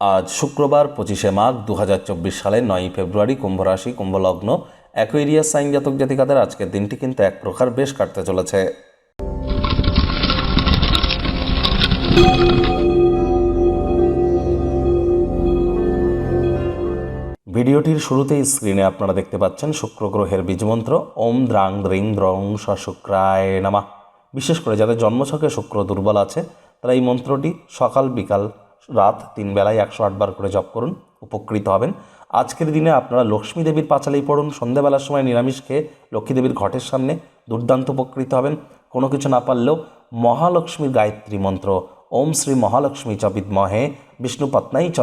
আজ শুক্রবার, পঁচিশে মাঘ দু সালের নয়ই ফেব্রুয়ারি কুম্ভ রাশি কুম্ভলগ্ন, অ্যাকোয়েরিয়াস সাইন জাতক জাতিকাদের আজকের দিনটি কিন্তু এক প্রকার বেশ কাটতে চলেছে। ভিডিওটির শুরুতেই স্ক্রিনে আপনারা দেখতে পাচ্ছেন শুক্র গ্রহের বীজমন্ত্র ওম দ্রাং দ্রিং দ্রং শুক্রায় নামা। বিশেষ করে যাদের জন্মছকে শুক্র দুর্বল আছে, তারা এই মন্ত্রটি সকাল বিকাল রাত তিন বেলায় একশো আটবার করে জপ করুন, উপকৃত হবেন। আজকের দিনে আপনারা লক্ষ্মী দেবীর পাঁচালেই পড়ুন, সন্ধ্যাবেলার সময় নিরামিষ খেয়ে লক্ষ্মী দেবীর ঘটের সামনে দুর্দান্ত উপকৃত হবেন। কোনো কিছু না পারলেও মহালক্ষ্মীর গায়ত্রী মন্ত্র, ওম শ্রী মহালক্ষ্মী চ বিদ্মহে, বিষ্ণু পত্নাই চ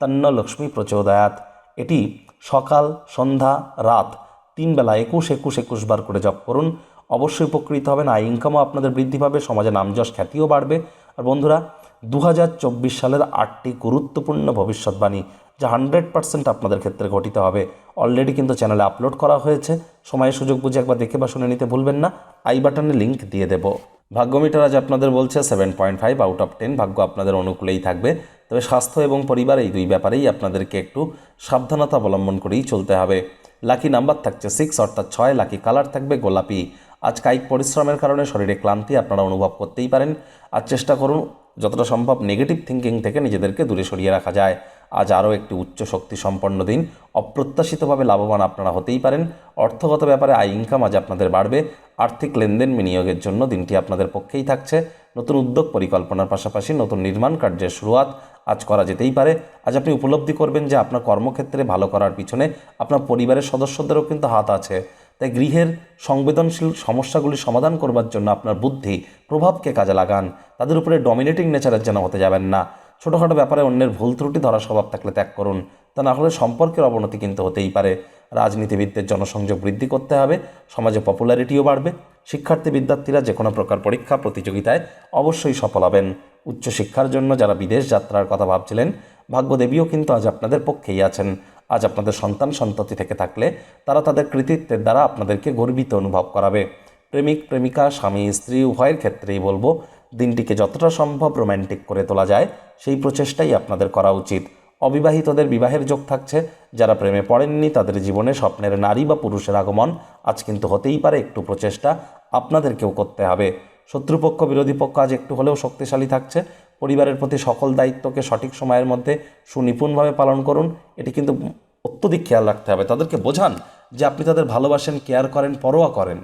তন্ন লক্ষ্মী প্রচোদয়াত। এটি সকাল, সন্ধ্যা, রাত তিন বেলা একুশ একুশ একুশ বার করে জপ করুন। অবশ্যই উপকৃত হবেন, আয় ইনকামও আপনাদের বৃদ্ধি পাবে, সমাজে নামযশ খ্যাতিও বাড়বে। আর বন্ধুরা দু হাজার চব্বিশ সালের আটটি গুরুত্বপূর্ণ ভবিষ্যৎবাণী, যা হান্ড্রেড পার্সেন্ট আপনাদের ক্ষেত্রে ঘটিত হবে। অলরেডি কিন্তু চ্যানেলে আপলোড করা হয়েছে। সময় সুযোগ বুঝে একবার দেখে বা শুনে নিতে ভুলবেন না। আই বাটনে লিঙ্ক দিয়ে দেব। ভাগ্যমিটার আজ আপনাদের বলছে seven point five out of ten. ভাগ্য আপনাদের অনুকূলেই থাকবে। তবে স্বাস্থ্য এবং পরিবার এই দুই ব্যাপারেই আপনাদেরকে একটু সাবধানতা অবলম্বন করেই চলতে হবে। লাকি নাম্বার থাকছে সিক্স, অর্থাৎ ছয়। লাকি কালার থাকবে গোলাপি। আজ কায়িক পরিশ্রমের কারণে শরীরে ক্লান্তি আপনারা অনুভব করতেই পারেন। আর চেষ্টা করুন যতটা সম্ভব নেগেটিভ থিঙ্কিং থেকে নিজেদেরকে দূরে সরিয়ে রাখা যায়। আজ আরও একটি উচ্চ শক্তি সম্পন্ন দিন। অপ্রত্যাশিতভাবে লাভবান আপনারা হতেই পারেন। অর্থগত ব্যাপারে আয় ইনকাম আজ আপনাদের বাড়বে। আর্থিক লেনদেন বিনিয়োগের জন্য দিনটি আপনাদের পক্ষেই থাকছে। নতুন উদ্যোগ পরিকল্পনার পাশাপাশি নতুন নির্মাণ কার্যের শুরুয়াত আজ করা যেতেই পারে। আজ আপনি উপলব্ধি করবেন যে আপনার কর্মক্ষেত্রে ভালো করার পিছনে আপনার পরিবারের সদস্যদেরও কিন্তু হাত আছে। তাই গৃহের সংবেদনশীল সমস্যাগুলি সমাধান করবার জন্য আপনার বুদ্ধি, প্রভাবকে কাজে লাগান। তাদের উপরে ডমিনেটিং নেচারের যেন হতে যাবেন না। ছোটোখাটো ব্যাপারে অন্যের ভুল ত্রুটি ধরা স্বভাব থাকলে ত্যাগ করুন। তা না হলে সম্পর্কের অবনতি কিন্তু হতেই পারে। রাজনীতিবিদদের জনসংযোগ বৃদ্ধি করতে হবে, সমাজে পপুলারিটিও বাড়বে। শিক্ষার্থী বিদ্যার্থীরা যে কোনো প্রকার পরীক্ষা, প্রতিযোগিতায় অবশ্যই সফল হবেন। উচ্চশিক্ষার জন্য যারা বিদেশ যাত্রার কথা ভাবছিলেন, ভাগ্যদেবীও কিন্তু আজ আপনাদের পক্ষেই আছেন। আজ আপনাদের সন্তান সন্ততি থেকে থাকলে তারা তাদের কৃতিত্বের দ্বারা আপনাদেরকে গর্বিত অনুভব করাবে। প্রেমিক, প্রেমিকা, স্বামী, স্ত্রী, উভয়ের ক্ষেত্রেই বলব, দিনটিকে যতটা সম্ভব রোম্যান্টিক করে তোলা যায়, সেই প্রচেষ্টাই আপনাদের করা উচিত। অবিবাহিতদের বিবাহের যোগ থাকছে, যারা প্রেমে পড়েননি, তাদের জীবনে স্বপ্নের নারী বা পুরুষের আগমন, আজ কিন্তু হতেই পারে একটু প্রচেষ্টা, আপনাদেরকেও করতে হবে। শত্রুপক্ষ, বিরোধী পক্ষ আজ একটু হলেও শক্তিশালী থাকছে। পরিবারের প্রতি সকল দায়িত্বকে সঠিক সময়ের মধ্যে সুনিপুণভাবে পালন করুন, এটি কিন্তু অত্যধিক খেয়াল রাখতে হবে। তাদেরকে বোঝান যে আপনি তাদের ভালোবাসেন কেয়ার করেন পরোয়া করেন।